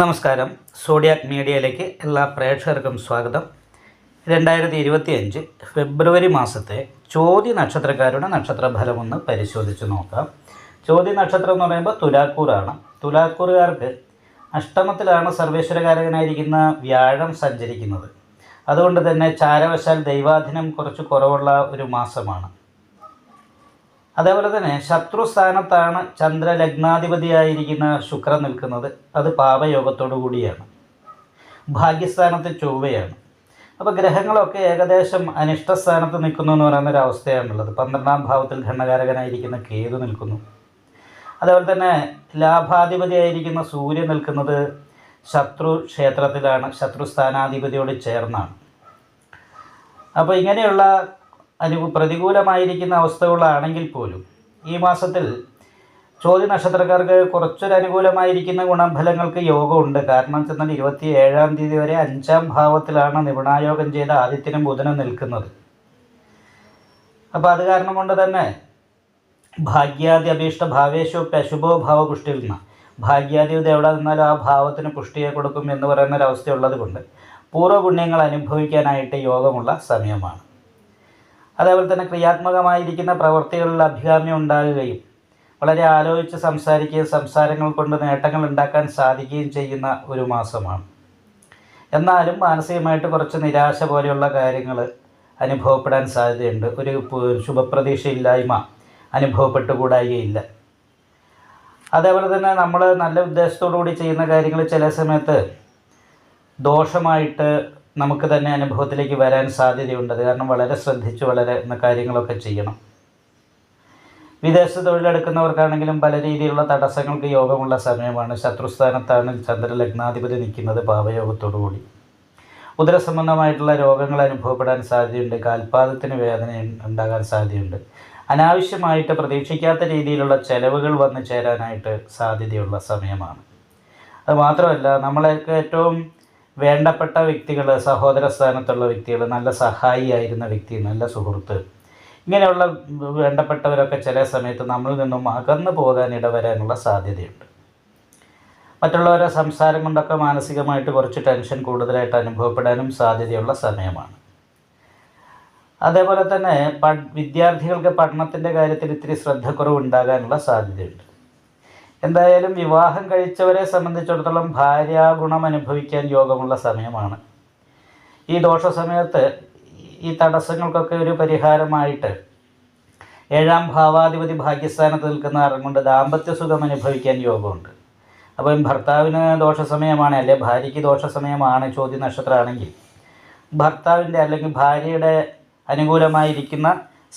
നമസ്കാരം. സോഡിയാക് മീഡിയയിലേക്ക് എല്ലാ പ്രേക്ഷകർക്കും സ്വാഗതം. രണ്ടായിരത്തി ഇരുപത്തി അഞ്ച് ഫെബ്രുവരി മാസത്തെ ചോദ്യ നക്ഷത്രക്കാരുടെ നക്ഷത്രഫലം ഒന്ന് പരിശോധിച്ച് നോക്കാം. ചോദ്യ നക്ഷത്രം എന്ന് പറയുമ്പോൾ തുലാക്കൂറാണ്. തുലാക്കൂറുകാർക്ക് അഷ്ടമത്തിലാണ് സർവേശ്വരകാരകനായിരിക്കുന്ന വ്യാഴം സഞ്ചരിക്കുന്നത്. അതുകൊണ്ട് തന്നെ ചാരവശാൽ ദൈവാധീനം കുറച്ച് കുറവുള്ള ഒരു മാസമാണ്. അതേപോലെ തന്നെ ശത്രു സ്ഥാനത്താണ് ചന്ദ്രലഗ്നാധിപതിയായിരിക്കുന്ന ശുക്രൻ നിൽക്കുന്നത്. അത് പാപയോഗത്തോടു കൂടിയാണ്. ഭാഗ്യസ്ഥാനത്ത് ചൊവ്വയാണ്. അപ്പോൾ ഗ്രഹങ്ങളൊക്കെ ഏകദേശം അനിഷ്ടസ്ഥാനത്ത് നിൽക്കുന്നു എന്ന് പറയുന്ന ഒരു അവസ്ഥയാണുള്ളത്. പന്ത്രണ്ടാം ഭാവത്തിൽ ഘണ്ണകാരകനായിരിക്കുന്ന കേതു നിൽക്കുന്നു. അതേപോലെ തന്നെ ലാഭാധിപതിയായിരിക്കുന്ന സൂര്യൻ നിൽക്കുന്നത് ശത്രു ക്ഷേത്രത്തിലാണ് ശത്രു സ്ഥാനാധിപതിയോട് ചേർന്നാണ്. അപ്പോൾ ഇങ്ങനെയുള്ള അനു പ്രതികൂലമായിരിക്കുന്ന അവസ്ഥകളാണെങ്കിൽ പോലും ഈ മാസത്തിൽ ചോദ്യ നക്ഷത്രക്കാർക്ക് കുറച്ചൊരു അനുകൂലമായിരിക്കുന്ന ഗുണഫലങ്ങൾക്ക് യോഗമുണ്ട്. കാരണം ചെന്നാൽ ഇരുപത്തി ഏഴാം തീയതി വരെ അഞ്ചാം ഭാവത്തിലാണ് നിപുണായോഗം ചെയ്ത ആദിത്യനും ബുധനും നിൽക്കുന്നത്. അപ്പോൾ അത് കാരണം കൊണ്ട് തന്നെ ഭാഗ്യാദി അഭീഷ്ട ഭാവേശോ പശുഭോ ഭാവ പുഷ്ടിയിൽ നിന്ന് ഭാഗ്യാധിപതി എവിടെ നിന്നാലും ആ ഭാവത്തിന് പുഷ്ടിയെ കൊടുക്കും എന്ന് പറയുന്ന ഒരവസ്ഥയുള്ളത് കൊണ്ട് പൂർവപുണ്യങ്ങൾ അനുഭവിക്കാനായിട്ട് യോഗമുള്ള സമയമാണ്. അതേപോലെ തന്നെ ക്രിയാത്മകമായിരിക്കുന്ന പ്രവൃത്തികളിൽ അഭികാമ്യം ഉണ്ടാകുകയും വളരെ ആലോചിച്ച് സംസാരിക്കുകയും സംസാരങ്ങൾ കൊണ്ട് നേട്ടങ്ങൾ ഉണ്ടാക്കാൻ സാധിക്കുകയും ചെയ്യുന്ന ഒരു മാസമാണ്. എന്നാലും മാനസികമായിട്ട് കുറച്ച് നിരാശ പോലെയുള്ള കാര്യങ്ങൾ അനുഭവപ്പെടാൻ സാധ്യതയുണ്ട്. ഒരു ശുഭപ്രതീക്ഷയില്ലായ്മ അനുഭവപ്പെട്ടുകൂടായികയില്ല. അതേപോലെ തന്നെ നമ്മൾ നല്ല ഉദ്ദേശത്തോടു കൂടി ചെയ്യുന്ന കാര്യങ്ങൾ ചില സമയത്ത് ദോഷമായിട്ട് നമുക്ക് തന്നെ അനുഭവത്തിലേക്ക് വരാൻ സാധ്യതയുണ്ട്. അത് കാരണം വളരെ ശ്രദ്ധിച്ച് വളരെ കാര്യങ്ങളൊക്കെ ചെയ്യണം. വിദേശ തൊഴിലെടുക്കുന്നവർക്കാണെങ്കിലും പല രീതിയിലുള്ള തടസ്സങ്ങൾക്ക് യോഗമുള്ള സമയമാണ്. ശത്രുസ്ഥാനത്താണ് ചന്ദ്രലഗ്നാധിപതി നിൽക്കുന്നത് പാപയോഗത്തോടുകൂടി. ഉദരസംബന്ധമായിട്ടുള്ള രോഗങ്ങൾ അനുഭവപ്പെടാൻ സാധ്യതയുണ്ട്. കാൽപാദത്തിന് വേദന ഉണ്ടാകാൻ സാധ്യതയുണ്ട്. അനാവശ്യമായിട്ട് പ്രതീക്ഷിക്കാത്ത രീതിയിലുള്ള ചെലവുകൾ വന്നു ചേരാനായിട്ട് സാധ്യതയുള്ള സമയമാണ്. അത് മാത്രമല്ല നമ്മളെയൊക്കെ ഏറ്റവും വേണ്ടപ്പെട്ട വ്യക്തികൾ സഹോദര സ്ഥാനത്തുള്ള വ്യക്തികൾ നല്ല സഹായിയായിരുന്ന വ്യക്തി നല്ല സുഹൃത്ത് ഇങ്ങനെയുള്ള വേണ്ടപ്പെട്ടവരൊക്കെ ചില സമയത്ത് നമ്മളിൽ നിന്നും അകന്നു പോകാൻ ഇടവരാനുള്ള സാധ്യതയുണ്ട്. മറ്റുള്ളവരെ സംസാരം കൊണ്ടൊക്കെ മാനസികമായിട്ട് കുറച്ച് ടെൻഷൻ കൂടുതലായിട്ട് അനുഭവപ്പെടാനും സാധ്യതയുള്ള സമയമാണ്. അതേപോലെ തന്നെ വിദ്യാർത്ഥികൾക്ക് പഠനത്തിന്റെ കാര്യത്തിൽ ഇത്തിരി ശ്രദ്ധക്കുറവ് ഉണ്ടാകാനുള്ള സാധ്യതയുണ്ട്. എന്തായാലും വിവാഹം കഴിച്ചവരെ സംബന്ധിച്ചിടത്തോളം ഭാര്യാഗുണം അനുഭവിക്കാൻ യോഗമുള്ള സമയമാണ്. ഈ ദോഷ സമയത്ത് ഈ തടസ്സങ്ങൾക്കൊക്കെ ഒരു പരിഹാരമായിട്ട് ഏഴാം ഭാവാധിപതി ഭാഗ്യസ്ഥാനത്ത് നിൽക്കുന്ന കാരണം കൊണ്ട് ദാമ്പത്യ സുഖം അനുഭവിക്കാൻ യോഗമുണ്ട്. അപ്പം ഭർത്താവിന് ദോഷ സമയമാണ് അല്ലെ ഭാര്യയ്ക്ക് ദോഷ സമയമാണ് ചോദ്യ നക്ഷത്രമാണെങ്കിൽ ഭർത്താവിന്റെ അല്ലെങ്കിൽ ഭാര്യയുടെ അനുകൂലമായിരിക്കുന്ന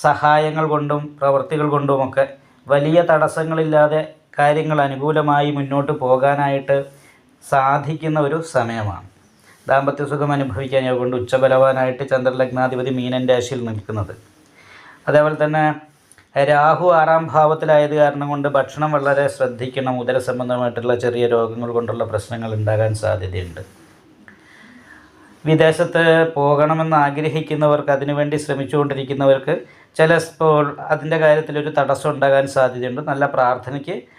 സഹായങ്ങൾ കൊണ്ടും പ്രവൃത്തികൾ കൊണ്ടുമൊക്കെ വലിയ തടസ്സങ്ങളില്ലാതെ കാര്യങ്ങൾ അനുകൂലമായി മുന്നോട്ട് പോകാനായിട്ട് സാധിക്കുന്ന ഒരു സമയമാണ്. ദാമ്പത്യ സുഖം അനുഭവിക്കാൻ കൊണ്ട് ഉച്ചബലവാനായിട്ട് ചന്ദ്രലഗ്നാധിപതി മീനൻ രാശിയിൽ നിൽക്കുന്നത്. അതേപോലെ തന്നെ രാഹു ആറാം ഭാവത്തിലായത് കാരണം കൊണ്ട് ഭക്ഷണം വളരെ ശ്രദ്ധിക്കണം. ഉദര സംബന്ധമായിട്ടുള്ള ചെറിയ രോഗങ്ങൾ കൊണ്ടുള്ള പ്രശ്നങ്ങൾ ഉണ്ടാകാൻ സാധ്യതയുണ്ട്. വിദേശത്ത് പോകണമെന്ന് ആഗ്രഹിക്കുന്നവർക്ക് അതിനുവേണ്ടി ശ്രമിച്ചുകൊണ്ടിരിക്കുന്നവർക്ക് ചിലപ്പോൾ അതിന്റെ കാര്യത്തിൽ ഒരു തടസ്സം ഉണ്ടാകാൻ സാധ്യതയുണ്ട്. നല്ല പ്രാർത്ഥനയ്ക്ക്